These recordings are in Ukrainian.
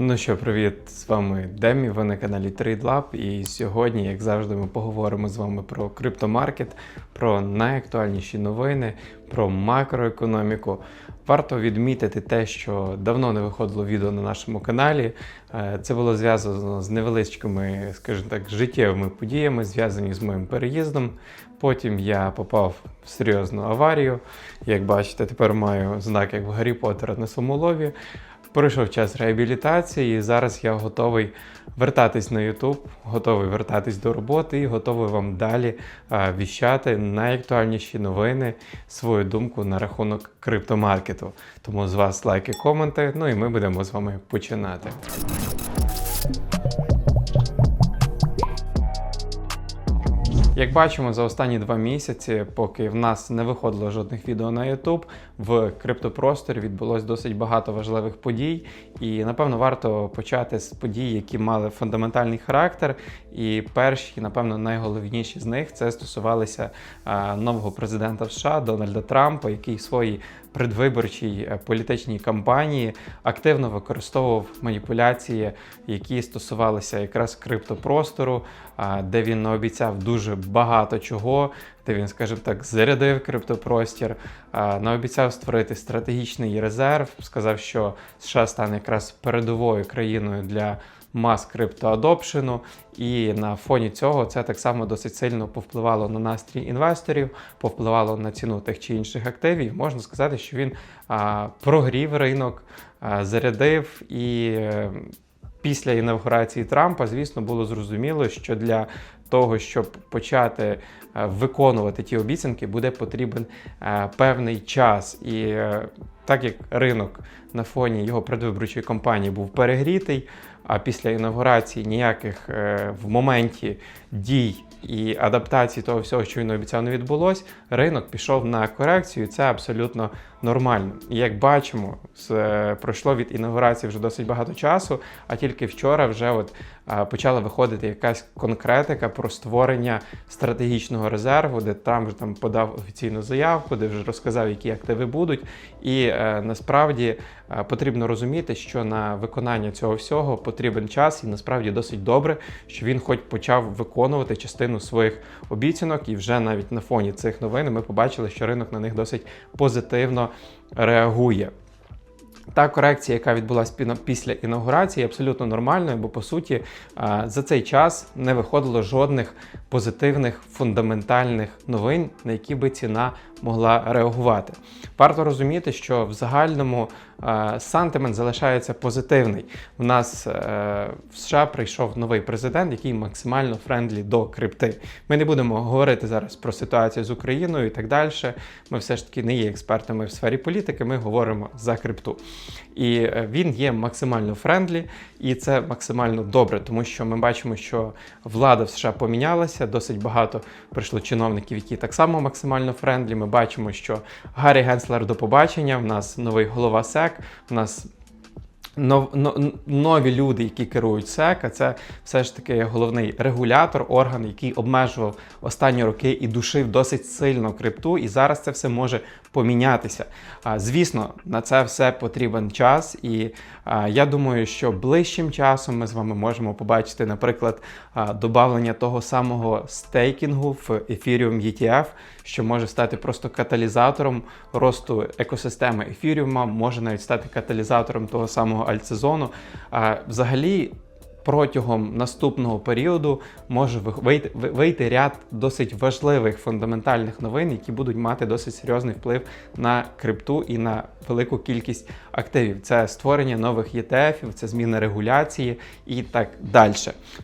Ну що, привіт, з вами Демі, ви на каналі TradeLab. І сьогодні, як завжди, ми поговоримо з вами про криптомаркет, про найактуальніші новини, про макроекономіку. Варто відмітити те, що давно не виходило відео на нашому каналі. Е, Це було зв'язано з невеличкими, скажімо так, життєвими подіями, зв'язані з моїм переїздом. Потім я попав в серйозну аварію. Як бачите, тепер маю знак як в Гаррі Поттера на самолові. Пройшов час реабілітації, і зараз я готовий вертатись на YouTube, готовий вертатись до роботи і готовий вам далі віщати найактуальніші новини, свою думку на рахунок криптомаркету. Тому з вас лайки, коменти. Ну і ми будемо з вами починати. Як бачимо, за останні два місяці, поки в нас не виходило жодних відео на YouTube, в криптопросторі відбулось досить багато важливих подій. І напевно варто почати з подій, які мали фундаментальний характер. І перші, напевно, найголовніші з них це стосувалися нового президента США Дональда Трампа, який в своїй предвиборчій е, політичній кампанії активно використовував маніпуляції, які стосувалися якраз криптопростору, де він наобіцяв дуже багато чого, де він, скажімо так, зарядив криптопростір, наобіцяв створити стратегічний резерв, сказав, що США стане якраз передовою країною для мас криптоадопшену, і на фоні цього це так само досить сильно повпливало на настрій інвесторів, повпливало на ціну тих чи інших активів. Можна сказати, що він а, прогрів ринок, а, зарядив і. е, Після інавгурації Трампа, звісно, було зрозуміло, що для того, щоб почати е, виконувати ті обіцянки, буде потрібен е, певний час. І е, так як ринок на фоні його предвиборчої кампанії був перегрітий, а після інавгурації ніяких в моменті дій і адаптації того всього, що він обіцяв, не відбулось, ринок пішов на корекцію. Це абсолютно нормально. І як бачимо, е, пройшло від інаугурації вже досить багато часу, а тільки вчора вже от почала виходити якась конкретика про створення стратегічного резерву, де Трамп вже там подав офіційну заявку, де вже розказав, які активи будуть. І е, насправді е, потрібно розуміти, що на виконання цього всього потрібен час, і насправді досить добре, що він хоч почав виконувати частину своїх обіцянок, і вже навіть на фоні цих новин ми побачили, що ринок на них досить позитивно реагує. Та корекція, яка відбулася після інаугурації, абсолютно нормальною, бо по суті за цей час не виходило жодних позитивних фундаментальних новин, на які би ціна могла реагувати. Варто розуміти, що в загальному сантимент залишається позитивний. У нас е, в США прийшов новий президент, який максимально френдлі до крипти. Ми не будемо говорити зараз про ситуацію з Україною і так далі. Ми все ж таки не є експертами в сфері політики, ми говоримо за крипту. І е, він є максимально френдлі, і це максимально добре, тому що ми бачимо, що влада в США помінялася. Досить багато прийшло чиновників, які так само максимально френдлі. Ми бачимо, що Гаррі Генслер до побачення. В нас новий голова СЕК. У нас нові люди, які керують СЕК, це все ж таки головний регулятор, орган, який обмежував останні роки і душив досить сильно крипту, і зараз це все може помінятися. Звісно, на це все потрібен час, і я думаю, що ближчим часом ми з вами можемо побачити, наприклад, а, добавлення того самого стейкінгу в Ethereum ETF, що може стати просто каталізатором росту екосистеми ефіріума, може навіть стати каталізатором того самого альтсезону. Взагалі. Протягом наступного періоду може ви- вийти, вийти ряд досить важливих фундаментальних новин, які будуть мати досить серйозний вплив на крипту і на велику кількість активів. Це створення нових ETF, це зміна регуляції і так далі.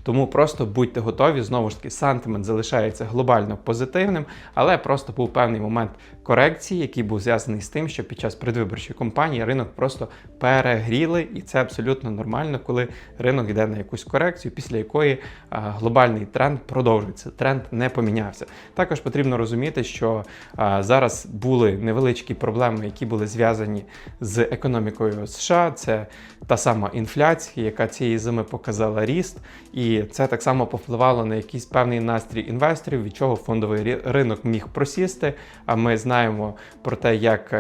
Тому просто будьте готові. Знову ж таки, сантимент залишається глобально позитивним, але просто був певний момент корекції, який був зв'язаний з тим, що під час предвиборчої кампанії ринок просто перегріли, і це абсолютно нормально, коли ринок йде на якусь корекцію, після якої а, глобальний тренд продовжується. Тренд не помінявся. Також потрібно розуміти, що а, зараз були невеличкі проблеми, які були зв'язані з економікою США. Це та сама інфляція, яка цієї зими показала ріст, і це так само повпливало на якийсь певний настрій інвесторів, від чого фондовий ринок міг просісти. А ми знаємо про те, як.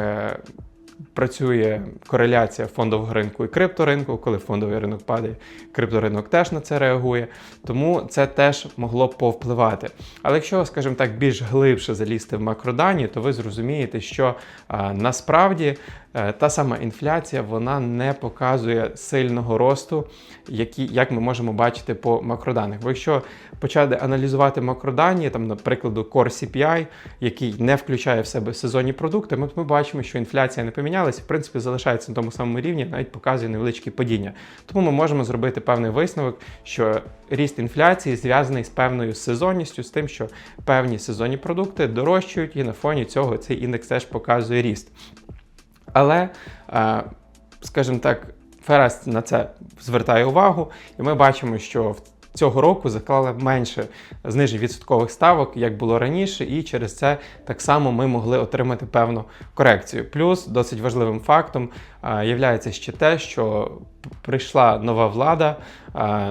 Працює кореляція фондового ринку і крипторинку. Коли фондовий ринок падає, крипторинок теж на це реагує. Тому це теж могло повпливати. Але якщо, скажімо так, більш глибше залізти в макродані, то ви зрозумієте, що а, насправді е, та сама інфляція вона не показує сильного росту, які, як ми можемо бачити по макроданих. Бо якщо почати аналізувати макродані, там, наприклад, Core CPI, який не включає в себе сезонні продукти, ми, ми бачимо, що інфляція не помінялася, в принципі, залишається на тому самому рівні, навіть показує невеличкі падіння. Тому ми можемо зробити певний висновок, що ріст інфляції зв'язаний з певною сезонністю, з тим, що певні сезонні продукти дорожчають, і на фоні цього цей індекс теж показує ріст. Але, е, скажімо так, Ферес на це звертає увагу, і ми бачимо, що в цього року заклали менше знижень відсоткових ставок, як було раніше, і через це так само ми могли отримати певну корекцію. Плюс досить важливим фактом є ще те, що прийшла нова влада,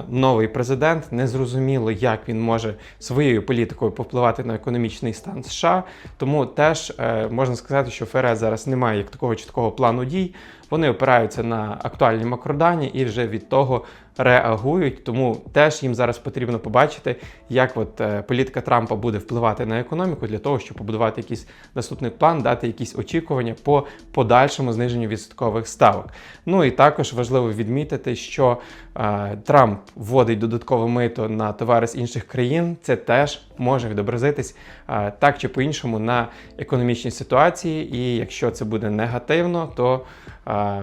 новий президент. Незрозуміло, як він може своєю політикою повпливати на економічний стан США. Тому теж е, можна сказати, що ФРС зараз немає як такого чіткого плану дій. Вони опираються на актуальні макродані і вже від того реагують. Тому теж їм зараз потрібно побачити, як от е, політика Трампа буде впливати на економіку для того, щоб побудувати якийсь наступний план, дати якісь очікування по подальшому зниженню відсоткових ставок. Ну і також важливо відмітити, що е, Трамп вводить додаткове мито на товари з інших країн. Це теж може відобразитись е, так чи по-іншому на економічній ситуації. І якщо це буде негативно, то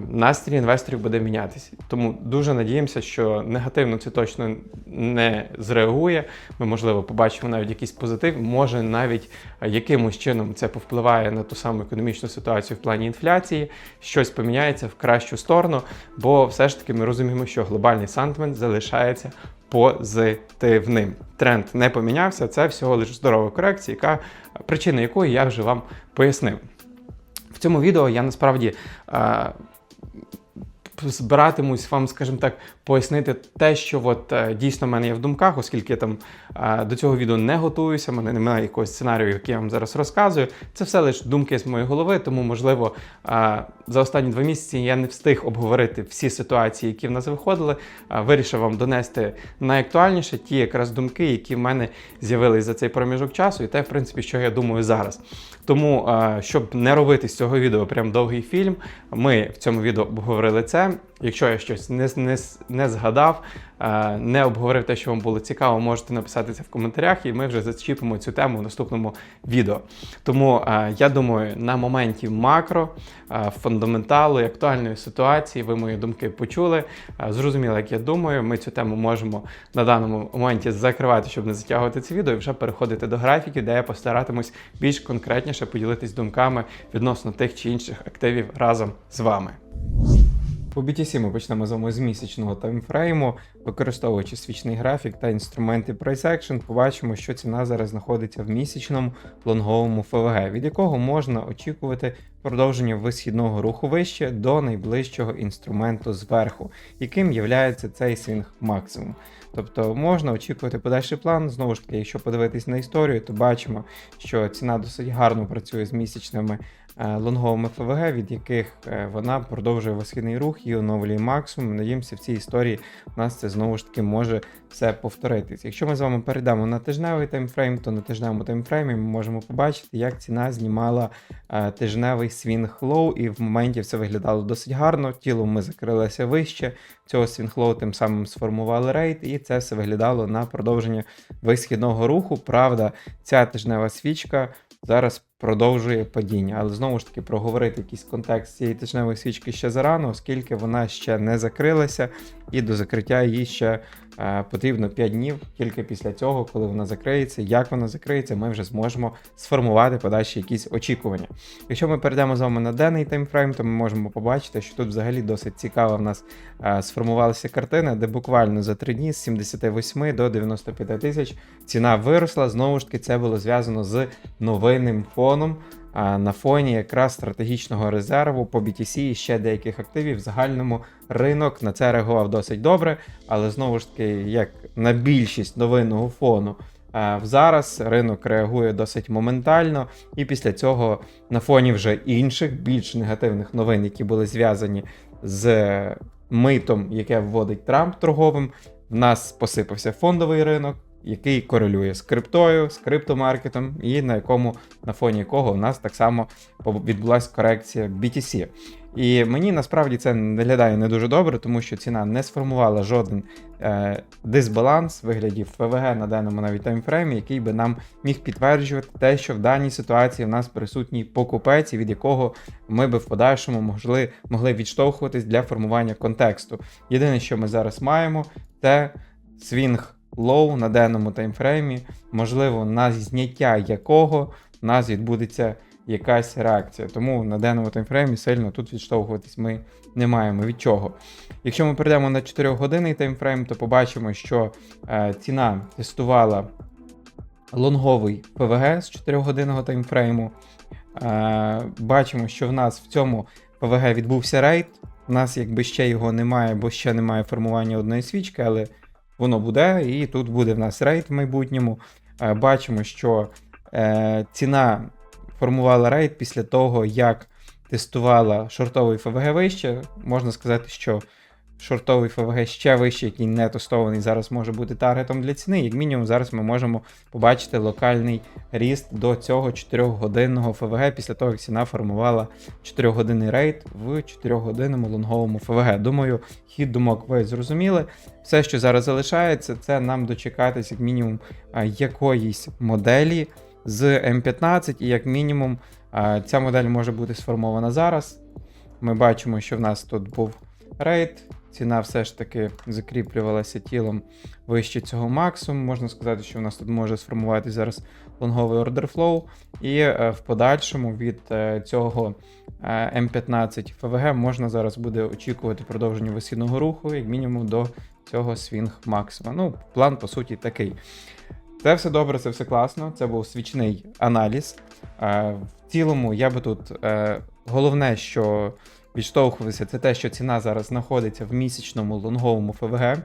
настрій інвесторів буде мінятися. Тому дуже надіємося, що негативно це точно не зреагує. Ми, можливо, побачимо навіть якийсь позитив. Може, навіть якимось чином це повпливає на ту саму економічну ситуацію в плані інфляції, щось поміняється в кращу сторону, бо все ж таки ми розуміємо, що глобальний сантимент залишається позитивним. Тренд не помінявся. Це всього лише здорова корекція, яка причина якої я вже вам пояснив цьому відео я насправді. Е, збиратимусь вам, скажімо так, пояснити те, що от е, дійсно в мене є в думках, оскільки я там е, до цього відео не готуюся, в мене немає якогось сценарію, який я вам зараз розказую. Це все лише думки з моєї голови, тому, можливо, е, за останні два місяці я не встиг обговорити всі ситуації, які в нас виходили. Вирішив вам донести найактуальніше ті якраз думки, які в мене з'явились за цей проміжок часу, і те, в принципі, що я думаю зараз. Тому, щоб не робити з цього відео прям довгий фільм, ми в цьому відео обговорили це. Якщо я щось не не, не згадав, не обговорив те, що вам було цікаво, можете написати це в коментарях, і ми вже зачіпимо цю тему в наступному відео. Тому е, я думаю, на моменті макро, е, фундаменталу і актуальної ситуації ви мої думки почули. Зрозуміло, як я думаю, ми цю тему можемо на даному моменті закривати, щоб не затягувати це відео, і вже переходити до графіків, де я постаратимусь більш конкретніше поділитись думками відносно тих чи інших активів разом з вами. По BTC ми почнемо з вами з місячного таймфрейму, використовуючи свічний графік та інструменти Price Action, побачимо, що ціна зараз знаходиться в місячному лонговому ФВГ, від якого можна очікувати продовження висхідного руху вище до найближчого інструменту зверху, яким є цей свінг максимум. Тобто можна очікувати подальший план. Знову ж таки, якщо подивитись на історію, то бачимо, що ціна досить гарно працює з місячними лонговими ФВГ, від яких е, вона продовжує висхідний рух і оновлює максимум. Надіємося, в цій історії у нас це знову ж таки може все повторитись. Якщо ми з вами перейдемо на тижневий таймфрейм, то на тижневому таймфреймі ми можемо побачити, як ціна знімала е, тижневий свінг лоу, і в моменті все виглядало досить гарно. Тілом ми закрилися вище. Цього свінг-лоу тим самим сформували рейд, і це все виглядало на продовження висхідного руху. Правда, ця тижнева свічка зараз продовжує падіння. Але знову ж таки проговорити якийсь контекст цієї тижневої свічки ще зарано, оскільки вона ще не закрилася, і до закриття її ще потрібно 5 днів. Тільки після цього, коли вона закриється, як вона закриється, ми вже зможемо сформувати подальші якісь очікування. Якщо ми перейдемо з вами на денний таймфрейм, то ми можемо побачити, що тут взагалі досить цікава в нас е, сформувалася картина, де буквально за 3 дні з 78 до 95 тисяч ціна виросла. Знову ж таки, це було зв'язано з новинним фоном. На фоні якраз стратегічного резерву по BTC і ще деяких активів в загальному ринок на це реагував досить добре, але знову ж таки, як на більшість новинного фону, Зараз ринок реагує досить моментально, і після цього на фоні вже інших більш негативних новин, які були зв'язані з митом, яке вводить Трамп торговим, в нас посипався фондовий ринок, який корелює з криптою, з криптомаркетом, і на якому на фоні якого у нас так само відбулася корекція BTC. І мені насправді це виглядає не дуже добре, тому що ціна не сформувала жоден е, дисбаланс в вигляді ФВГ на даному навіть таймфреймі, який би нам міг підтверджувати те, що в даній ситуації в нас присутній покупець, від якого ми би в подальшому могли, могли відштовхуватись для формування контексту. Єдине, що ми зараз маємо, це свінг лоу на денному таймфреймі, можливо, на зняття якого в нас відбудеться якась реакція. Тому на денному таймфреймі сильно тут відштовхуватись ми не маємо від чого. Якщо ми перейдемо на 4 годинний таймфрейм, то побачимо, що е, ціна тестувала лонговий ПВГ з 4 годинного таймфрейму. Е, бачимо, що в нас в цьому ПВГ відбувся рейд. У нас якби ще його немає, бо ще немає формування одної свічки, але воно буде, і тут буде в нас рейд в майбутньому. Е, бачимо, що е, ціна формувала рейд після того, як тестувала шортовий ФВГ вище. Можна сказати, що шортовий ФВГ ще вищий, який не тестований, зараз може бути таргетом для ціни. Як мінімум, зараз ми можемо побачити локальний ріст до цього 4-годинного ФВГ після того, як ціна формувала 4-годинний рейд в 4-годинному лонговому ФВГ. Думаю, хід думок ви зрозуміли. Все, що зараз залишається, це нам дочекатись, як мінімум, якоїсь моделі з М15, і як мінімум ця модель може бути сформована зараз. Ми бачимо, що в нас тут був рейд. Ціна все ж таки закріплювалася тілом вище цього максимуму. Можна сказати, що в нас тут може сформуватися зараз лонговий flow, і е, в подальшому від е, цього е, М15 ФВГ можна зараз буде очікувати продовження висідного руху, як мінімум до цього свінг максима. Ну, план, по суті, такий. Це все добре, це все класно. Це був свічний аналіз. В цілому, я би тут головне, що відштовхувався, це те, що ціна зараз знаходиться в місячному лонговому ФВГ,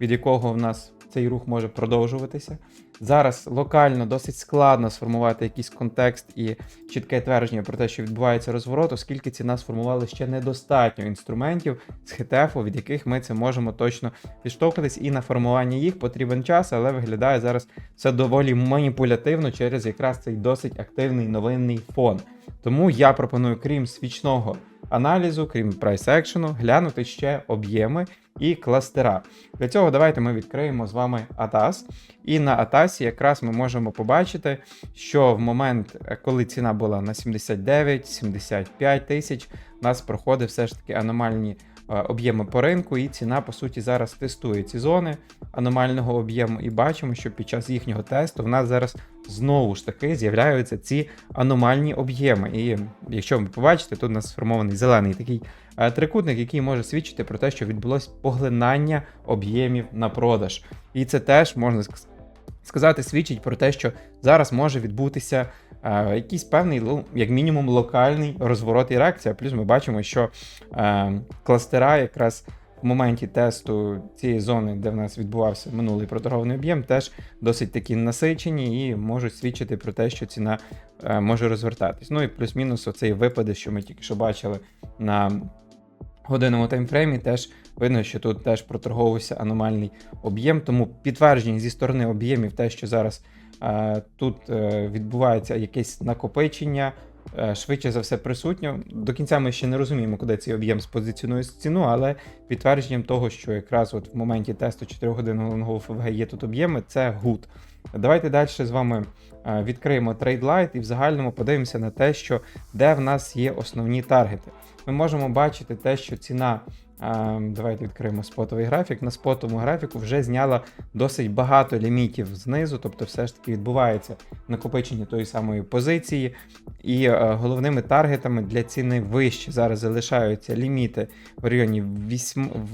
від якого в нас цей рух може продовжуватися. Зараз локально досить складно сформувати якийсь контекст і чітке твердження про те, що відбувається розворот, оскільки ціна сформувала ще недостатньо інструментів з хетефу, від яких ми це можемо точно відштовхуватись, і на формування їх потрібен час, але виглядає зараз все доволі маніпулятивно через якраз цей досить активний новинний фон. Тому я пропоную, крім свічного аналізу, крім прайс-екшену, глянути ще об'єми і кластера. Для цього давайте ми відкриємо з вами ATAS. І на ATAS якраз ми можемо побачити, що в момент, е, коли ціна була на 79-75 тисяч, у нас проходить все ж таки аномальні об'єми по ринку, і ціна, по суті, зараз тестує ці зони аномального об'єму, і бачимо, що під час їхнього тесту в нас зараз знову ж таки з'являються ці аномальні об'єми. І якщо ви побачите, тут у нас сформований зелений такий е, трикутник, який може свідчити про те, що відбулось поглинання об'ємів на продаж. І це теж можна сказати, свідчить про те, що зараз може відбутися е, якийсь певний, як мінімум, локальний розворот і реакція. Плюс ми бачимо, що е, кластера якраз в моменті тесту цієї зони, де в нас відбувався минулий проторгований об'єм, теж досить такі насичені і можуть свідчити про те, що ціна е, може розвертатись. Ну і плюс-мінус оцей випади, що ми тільки що бачили на годинному таймфреймі, теж видно, що тут теж проторговувався аномальний об'єм. Тому підтвердження зі сторони об'ємів, те, що зараз тут е, відбувається якесь накопичення. Е, швидше за все присутньо. До кінця ми ще не розуміємо, куди цей об'єм спозиціонує ціну, але підтвердженням того, що якраз от в моменті тесту 4 годин головного ФВГ є тут об'єми, це гуд. Давайте далі з вами е, відкриємо TradeLight і в загальному подивимося на те, що де в нас є основні таргети. Ми можемо бачити те, що ціна Давайте відкриємо спотовий графік. На спотовому графіку вже зняла досить багато лімітів знизу, тобто все ж таки відбувається накопичення тої самої позиції. І е, головними таргетами для ціни вище зараз залишаються ліміти в районі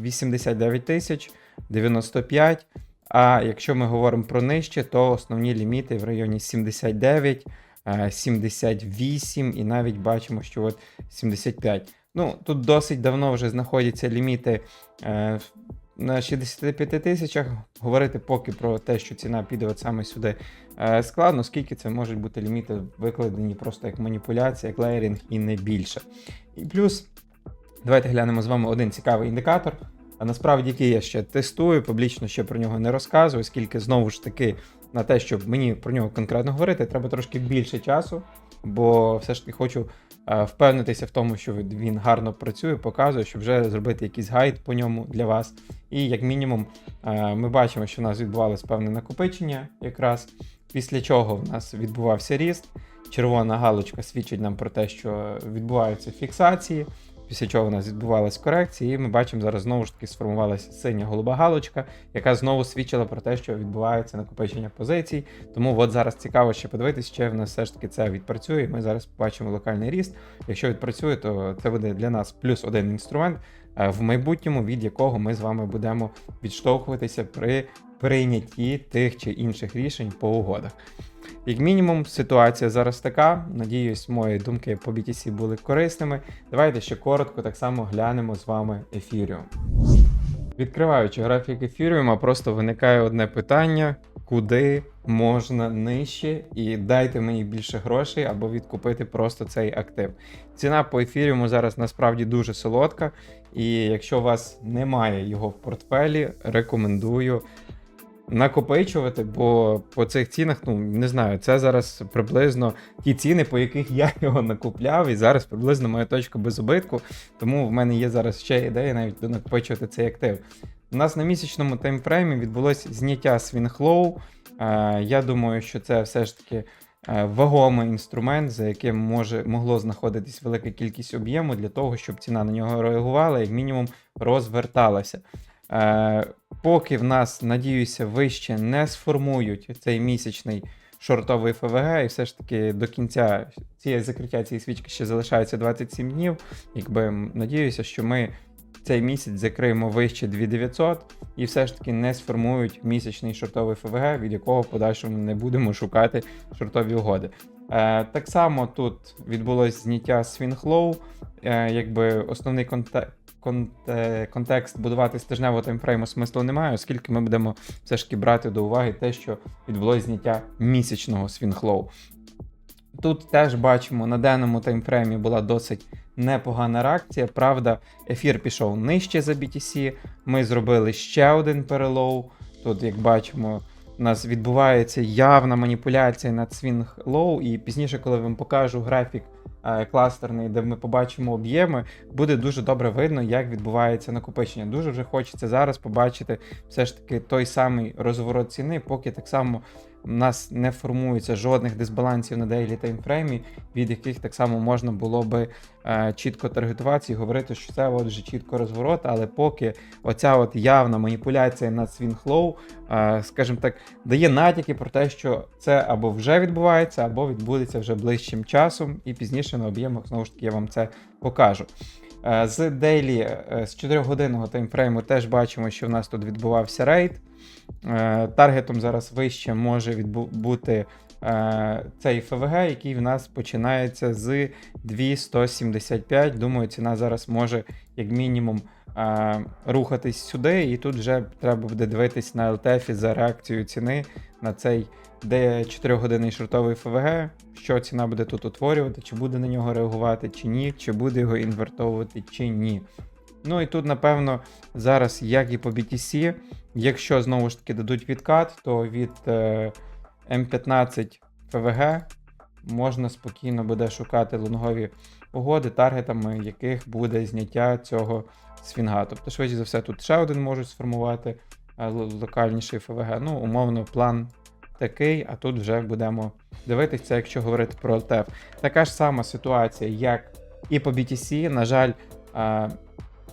89 тисяч 95. А якщо ми говоримо про нижче, то основні ліміти в районі 79, 78 е, і навіть бачимо, що от 75. Ну, Тут досить давно вже знаходяться ліміти е, на 65 тисячах говорити поки про те, що ціна піде от саме сюди е, складно, оскільки це можуть бути ліміти викладені просто як маніпуляція, як леєрінг і не більше. І плюс, давайте глянемо з вами один цікавий індикатор. А насправді який я ще тестую, публічно ще про нього не розказую, оскільки знову ж таки на те, щоб мені про нього конкретно говорити, треба трошки більше часу, бо все ж таки хочу е, впевнитися в тому, що він гарно працює, показує, щоб вже зробити якийсь гайд по ньому для вас. І як мінімум, е, ми бачимо, що в нас відбувалося певне накопичення, якраз після чого в нас відбувався ріст. Червона галочка свідчить нам про те, що відбуваються фіксації. Після чого у нас відбувалась корекція, і ми бачимо, зараз знову ж таки сформувалася синя голуба галочка, яка знову свідчила про те, що відбувається накопичення позицій. Тому от зараз цікаво ще подивитись, чи в нас все ж таки це відпрацює. Ми зараз побачимо локальний ріст. Якщо відпрацює, то це буде для нас плюс один інструмент е, в майбутньому, від якого ми з вами будемо відштовхуватися при прийнятті тих чи інших рішень по угодах. Як мінімум, ситуація зараз така. Надіюсь, мої думки по BTC були корисними. Давайте ще коротко так само глянемо з вами ефіріум. Відкриваючи графік ефіріума, просто виникає одне питання: куди можна нижче, і дайте мені більше грошей або відкупити просто цей актив. Ціна по ефіріуму зараз насправді дуже солодка, і якщо у вас немає його в портфелі, рекомендую накопичувати, бо по цих цінах, ну не знаю, це зараз приблизно ті ціни, по яких я його накупляв, і зараз приблизно моя точка без убитку. Тому в мене є зараз ще ідея навіть накопичувати цей актив. У нас на місячному таймфреймі відбулось зняття свінхлоу. Е, Я думаю, що це все ж таки е, вагомий інструмент, за яким може могло знаходитись велика кількість об'єму для того, щоб ціна на нього реагувала, як мінімум розверталася. Е, Поки в нас, надіюся, вище не сформують цей місячний шортовий ФВГ, і все ж таки до кінця цієї закриття цієї свічки ще залишається 27 днів. Якби надіюся, що ми цей місяць закриємо вище 2900 і все ж таки не сформують місячний шортовий ФВГ, від якого в подальшому не будемо шукати шортові угоди. Е, Так само тут відбулось зняття свінглоу, е, якби основний конте- контекст будувати з тижневого таймфрейму смислу немає, оскільки ми будемо все ж таки брати до уваги те, що відбулось зняття місячного свінглоу. Тут теж бачимо, на денному таймфреймі була досить непогана реакція. Правда, ефір пішов нижче за BTC. Ми зробили ще один перелоу. Тут, як бачимо, у нас відбувається явна маніпуляція над свінг лоу, і пізніше, коли вам покажу графік е, кластерний, де ми побачимо об'єми, буде дуже добре видно, як відбувається накопичення. Дуже вже хочеться зараз побачити все ж таки той самий розворот ціни, поки так само у нас не формується жодних дисбалансів на дейлі таймфреймі, від яких так само можна було би е, чітко таргетуватися і говорити, що це от вже чітко розворот, але поки оця от явна маніпуляція над свінглоу, е, скажімо так, дає натяки про те, що це або вже відбувається, або відбудеться вже ближчим часом, і пізніше на об'ємах знову ж таки я вам це покажу. Е, З дейлі, з 4-годинного таймфрейму теж бачимо, що в нас тут відбувався рейд. Е, Таргетом зараз вище може бути е, цей ФВГ, який в нас починається з 275. Думаю, ціна зараз може як мінімум рухатись сюди, і тут вже треба буде дивитись на LTF за реакцією ціни на цей де 4 годинний шортовий ФВГ, що ціна буде тут утворювати, чи буде на нього реагувати, чи ні, чи буде його інвертовувати, чи ні. Ну і тут, напевно, зараз, як і по BTC, якщо знову ж таки дадуть відкат, то від е, М15 ФВГ можна спокійно буде шукати лонгові угоди, таргетами яких буде зняття цього свінга. Тобто, швидше за все, тут ще один можуть сформувати е, локальніший ФВГ. Ну, умовно, план такий, а тут вже будемо дивитися, якщо говорити про LTF. Така ж сама ситуація, як і по BTC. На жаль,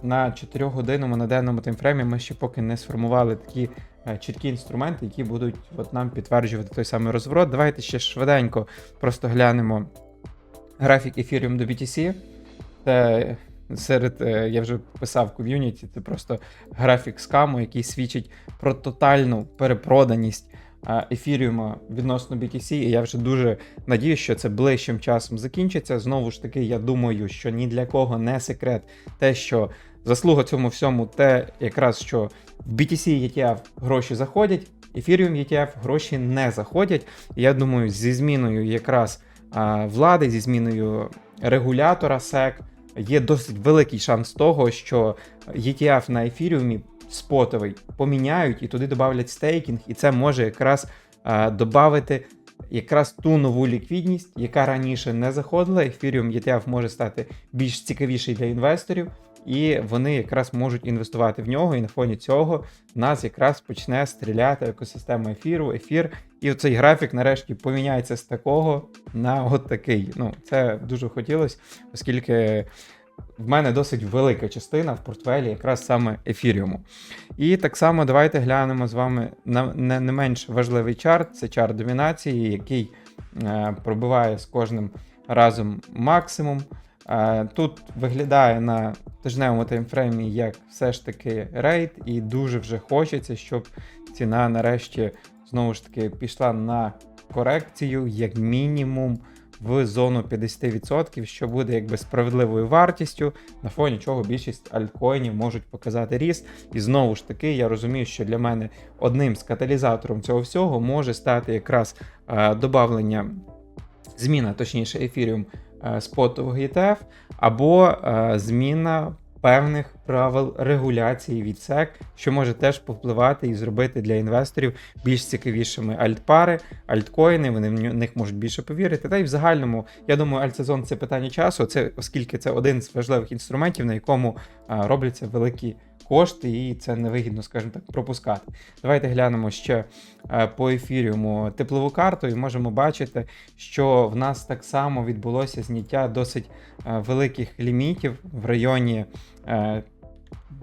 на 4 годинному на денному таймфреймі ми ще поки не сформували такі е, чіткі інструменти, які будуть от нам підтверджувати той самий розворот. Давайте ще швиденько просто глянемо графік Ethereum до BTC. Це серед, е, я вже писав ком'юніті, це просто графік скаму, який свідчить про тотальну перепроданість ефіріума відносно BTC, і я вже дуже надію, що це ближчим часом закінчиться. Знову ж таки, я думаю, що ні для кого не секрет те, що заслуга цьому всьому те, якраз що в BTC ETF гроші заходять, Ethereum ETF гроші не заходять. Я думаю, зі зміною якраз а, влади, зі зміною регулятора SEC є досить великий шанс того, що ETF на Ethereum спотовий поміняють і туди додавлять стейкінг, і це може якраз а, додати якраз ту нову ліквідність, яка раніше не заходила. Ethereum ETF може стати більш цікавіший для інвесторів, і вони якраз можуть інвестувати в нього. І на фоні цього в нас якраз почне стріляти екосистема ефіру, ефір. І цей графік нарешті поміняється з такого на от такий. Ну, це дуже хотілося, оскільки. В мене досить велика частина в портфелі якраз саме ефіріуму. І так само давайте глянемо з вами на не, менш важливий чарт це чарт домінації, який е, пробиває з кожним разом максимум. Е, тут виглядає на тижневому таймфреймі як все ж таки рейд, і дуже вже хочеться, щоб ціна нарешті знову ж таки пішла на корекцію, як мінімум в зону 50%, що буде якби справедливою вартістю, на фоні чого більшість альткоїнів можуть показати ріст. І знову ж таки, я розумію, що для мене одним з каталізатором цього всього може стати якраз е, добавлення зміна, точніше, ефіріум спотового ETF, або е, зміна певних правил регуляції від SEC, що може теж повпливати і зробити для інвесторів більш цікавішими альтпари, альткоїни. Вони в них можуть більше повірити. Та й в загальному, я думаю, альтсезон це питання часу. Це оскільки це один з важливих інструментів, на якому робляться великі. Кошти, і це невигідно, скажімо так, пропускати. Давайте глянемо ще е, по ефіріуму теплову карту, і можемо бачити, що в нас так само відбулося зняття досить е, великих лімітів в районі е,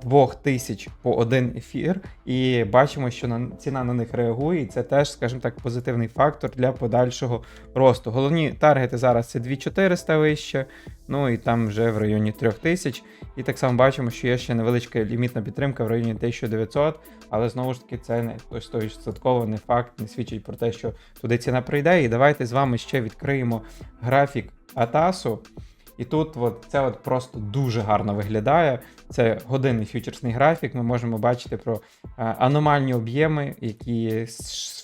2000 по один ефір, і бачимо, що на ціна на них реагує, і це теж, скажімо так, позитивний фактор для подальшого росту. Головні таргети зараз це 2400 вище, ну і там вже в районі 3000. І так само бачимо, що є ще невеличка лімітна підтримка в районі 1900, але знову ж таки це не 100% не факт, не свідчить про те, що туди ціна прийде. І давайте з вами ще відкриємо графік Атасу. І тут от, це от просто дуже гарно виглядає. Це годинний фьючерсний графік. Ми можемо бачити про е, аномальні об'єми, які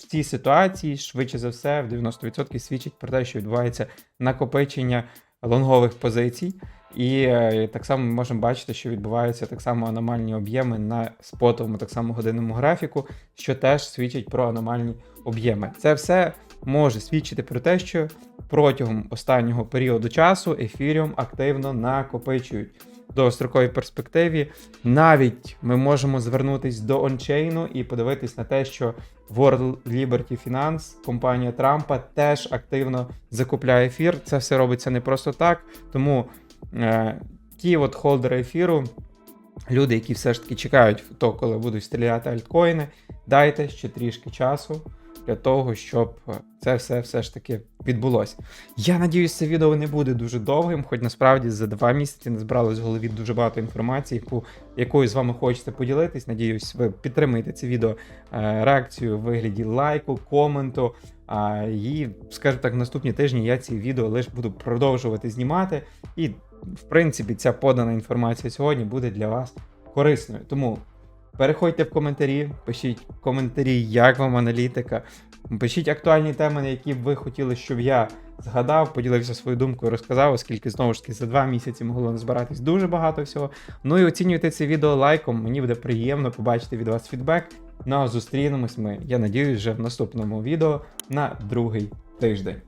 в цій ситуації, швидше за все, в 90% свідчать про те, що відбувається накопичення лонгових позицій. І е, так само ми можемо бачити, що відбуваються так само аномальні об'єми на спотовому, так само годинному графіку, що теж свідчить про аномальні об'єми. Це все може свідчити про те, що протягом останнього періоду часу ефіріум активно накопичують. Довгостроковій перспективі навіть ми можемо звернутися до ончейну і подивитись на те, що World Liberty Finance, компанія Трампа, теж активно закупляє ефір. Це все робиться не просто так. Тому е, ті от холдери ефіру, люди, які все ж таки чекають то, коли будуть стріляти альткоїни, дайте ще трішки часу для того, щоб це все все ж таки відбулося. Я надіюсь, це відео не буде дуже довгим, хоч насправді за два місяці не збралось в голові дуже багато інформації, яку, якою з вами хочете поділитись. Надіюсь, ви підтримаєте це відео е, реакцію в вигляді лайку, коменту. А, І, скажімо так, наступні тижні я ці відео лише буду продовжувати знімати. І, в принципі, ця подана інформація сьогодні буде для вас корисною. Тому Переходьте в коментарі, пишіть коментарі, як вам аналітика. Пишіть актуальні теми, на які б ви хотіли, щоб я згадав, поділився своєю думкою, розказав, оскільки знову ж таки за два місяці могло назбиратись дуже багато всього. Ну і оцінюйте це відео лайком. Мені буде приємно побачити від вас фідбек. Ну а зустрінемось ми, я надіюсь, вже в наступному відео на другий тиждень.